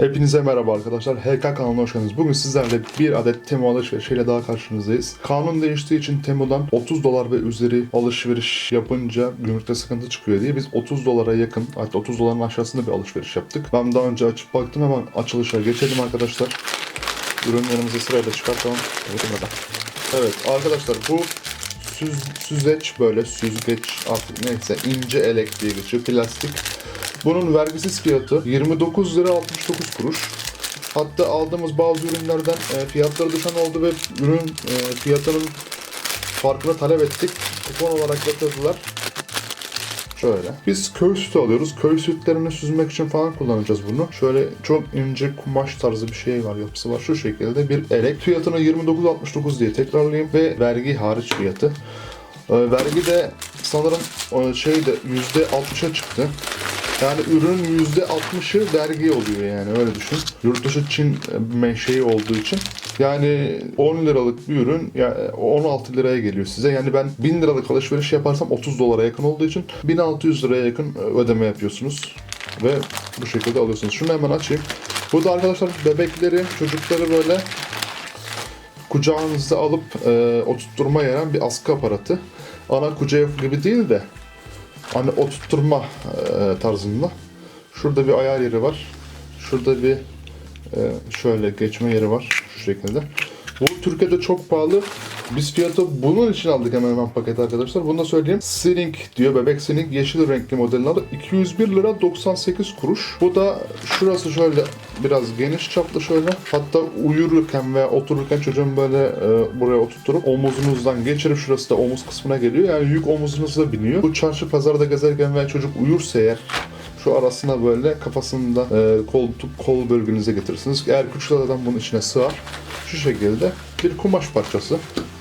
Hepinize merhaba arkadaşlar. HK kanalına hoş geldiniz. Bugün sizlerle bir adet Temu alışverişiyle daha karşınızdayız. Kanun değiştiği için Temu'dan 30 dolar ve üzeri alışveriş yapınca gümrükte sıkıntı çıkıyor diye biz 30 dolara yakın, hatta 30 doların aşağısında bir alışveriş yaptık. Ben daha önce açıp baktım hemen açılışa geçelim arkadaşlar. Ürünlerimizi sırayla çıkartalım. Evet, arkadaşlar bu süz, süzeç böyle süzgeç artık neyse ince elek diye geçiyor plastik. Bunun vergisiz fiyatı 29 lira 69 kuruş. Hatta aldığımız bazı ürünlerden e, fiyatları düşen oldu ve ürün e, fiyatının farkını talep ettik. Kupon olarak getirdiler. Şöyle. Biz köy sütü alıyoruz. Köy sütlerini süzmek için falan kullanacağız bunu. Şöyle çok ince kumaş tarzı bir şey var, yapısı var. Şu şekilde bir elek. Fiyatını 29.69 diye tekrarlayayım ve vergi hariç fiyatı. Ee, vergi de sanırım e, şeyde %60'a çıktı. Yani ürünün %60'ı vergi oluyor yani öyle düşün. Yurt dışı Çin e, menşei olduğu için. Yani 10 liralık bir ürün yani 16 liraya geliyor size. Yani ben 1000 liralık alışveriş yaparsam 30 dolara yakın olduğu için 1600 liraya yakın ödeme yapıyorsunuz. Ve bu şekilde alıyorsunuz. Şunu hemen açayım. Bu da arkadaşlar bebekleri, çocukları böyle kucağınızda alıp e, oturtturma yeren bir askı aparatı. Ana kucağı gibi değil de hani oturtturma e, tarzında. Şurada bir ayar yeri var. Şurada bir e, şöyle geçme yeri var şu şekilde. Bu Türkiye'de çok pahalı. Biz fiyatı bunun için aldık hemen hemen paket arkadaşlar. Bunu da söyleyeyim. Sling diyor. Bebek Sling yeşil renkli modelini aldık. 201 lira 98 kuruş. Bu da şurası şöyle biraz geniş çaplı şöyle. Hatta uyurken veya otururken çocuğun böyle e, buraya oturtup omuzunuzdan geçirip şurası da omuz kısmına geliyor. Yani yük omuzunuza biniyor. Bu çarşı pazarda gezerken veya çocuk uyursa eğer şu arasına böyle kafasında e, kol kol bölgenize getirirsiniz. Eğer küçük adam bunun içine sığar. Şu şekilde bir kumaş parçası.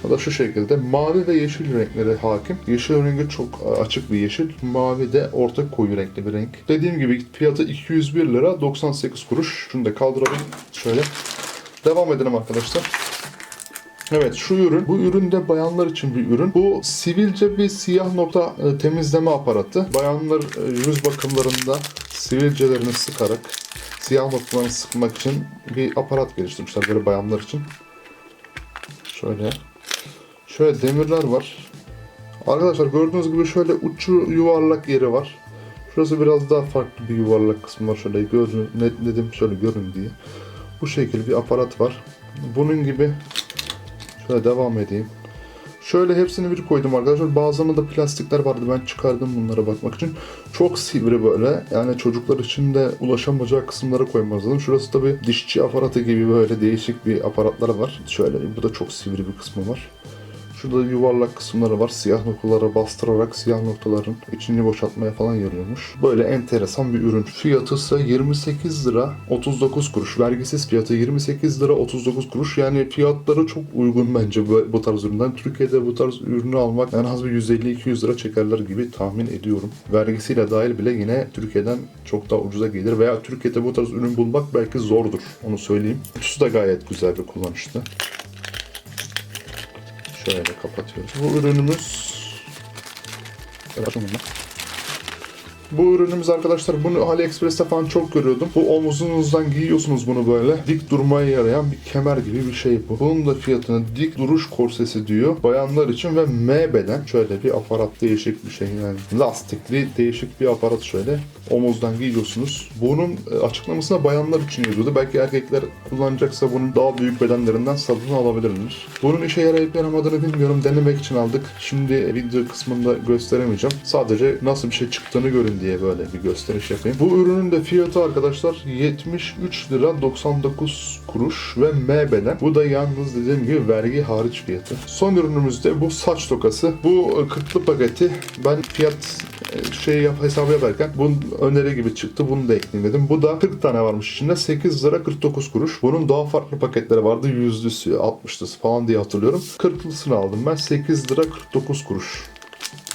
O da şu şekilde mavi ve yeşil renkleri hakim. Yeşil rengi çok e, açık bir yeşil. Mavi de orta koyu renkli bir renk. Dediğim gibi fiyatı 201 lira 98 kuruş. Şunu da kaldıralım şöyle. Devam edelim arkadaşlar. Evet şu ürün, bu ürün de bayanlar için bir ürün. Bu sivilce bir siyah nokta e, temizleme aparatı. Bayanlar e, yüz bakımlarında sivilcelerini sıkarak siyah noktalarını sıkmak için bir aparat geliştirmişler böyle bayanlar için. Şöyle. Şöyle demirler var. Arkadaşlar gördüğünüz gibi şöyle uçu yuvarlak yeri var. Şurası biraz daha farklı bir yuvarlak kısmı var. Şöyle görün, netledim şöyle görün diye. Bu şekilde bir aparat var. Bunun gibi Şöyle devam edeyim. Şöyle hepsini bir koydum arkadaşlar. Bazılarında da plastikler vardı. Ben çıkardım bunlara bakmak için. Çok sivri böyle. Yani çocuklar için de ulaşamayacağı kısımlara koymaz lazım. Şurası da bir dişçi aparatı gibi böyle değişik bir aparatlar var. Şöyle burada çok sivri bir kısmı var. Şurada yuvarlak kısımları var. Siyah noktalara bastırarak siyah noktaların içini boşaltmaya falan yarıyormuş. Böyle enteresan bir ürün. Fiyatı ise 28 lira 39 kuruş. Vergisiz fiyatı 28 lira 39 kuruş. Yani fiyatları çok uygun bence bu, bu tarz üründen. Türkiye'de bu tarz ürünü almak en az bir 150-200 lira çekerler gibi tahmin ediyorum. Vergisiyle dahil bile yine Türkiye'den çok daha ucuza gelir. Veya Türkiye'de bu tarz ürün bulmak belki zordur. Onu söyleyeyim. Kutusu da gayet güzel ve kullanışlı. Şöyle kapatıyoruz. Bu ürünümüz bunu. Bu ürünümüz arkadaşlar bunu AliExpress'te falan çok görüyordum. Bu omuzunuzdan giyiyorsunuz bunu böyle.Dik durmaya yarayan bir kemer gibi bir şey bu. Bunun da fiyatını dik duruş korsesi diyor. Bayanlar için ve M beden şöyle bir aparat değişik bir şey yani. Lastikli değişik bir aparat şöyle. Omuzdan giyiyorsunuz. Bunun e, açıklamasında bayanlar için yazıyordu. Belki erkekler kullanacaksa bunun daha büyük bedenlerinden satın alabilirler. Bunun işe yarayıp yaramadığını bilmiyorum. Denemek için aldık. Şimdi video kısmında gösteremeyeceğim. Sadece nasıl bir şey çıktığını görün diye böyle bir gösteriş yapayım. Bu ürünün de fiyatı arkadaşlar 73 lira 99 kuruş ve M beden. Bu da yalnız dediğim gibi vergi hariç fiyatı. Son ürünümüz de bu saç tokası. Bu kırklı paketi ben fiyat e, şey yap, hesabı yaparken bunun öneri gibi çıktı. Bunu da ekleyeyim dedim. Bu da 40 tane varmış içinde. 8 lira 49 kuruş. Bunun daha farklı paketleri vardı. Yüzlüsü, 60'lısı falan diye hatırlıyorum. 40'lısını aldım ben. 8 lira 49 kuruş.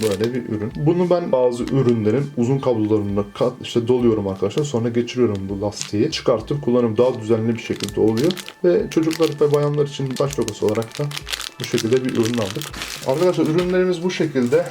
Böyle bir ürün. Bunu ben bazı ürünlerin uzun kablolarına kat, işte doluyorum arkadaşlar. Sonra geçiriyorum bu lastiği. Çıkartıp kullanıyorum. Daha düzenli bir şekilde oluyor. Ve çocuklar ve bayanlar için baş olarak da bu şekilde bir ürün aldık. Arkadaşlar ürünlerimiz bu şekilde.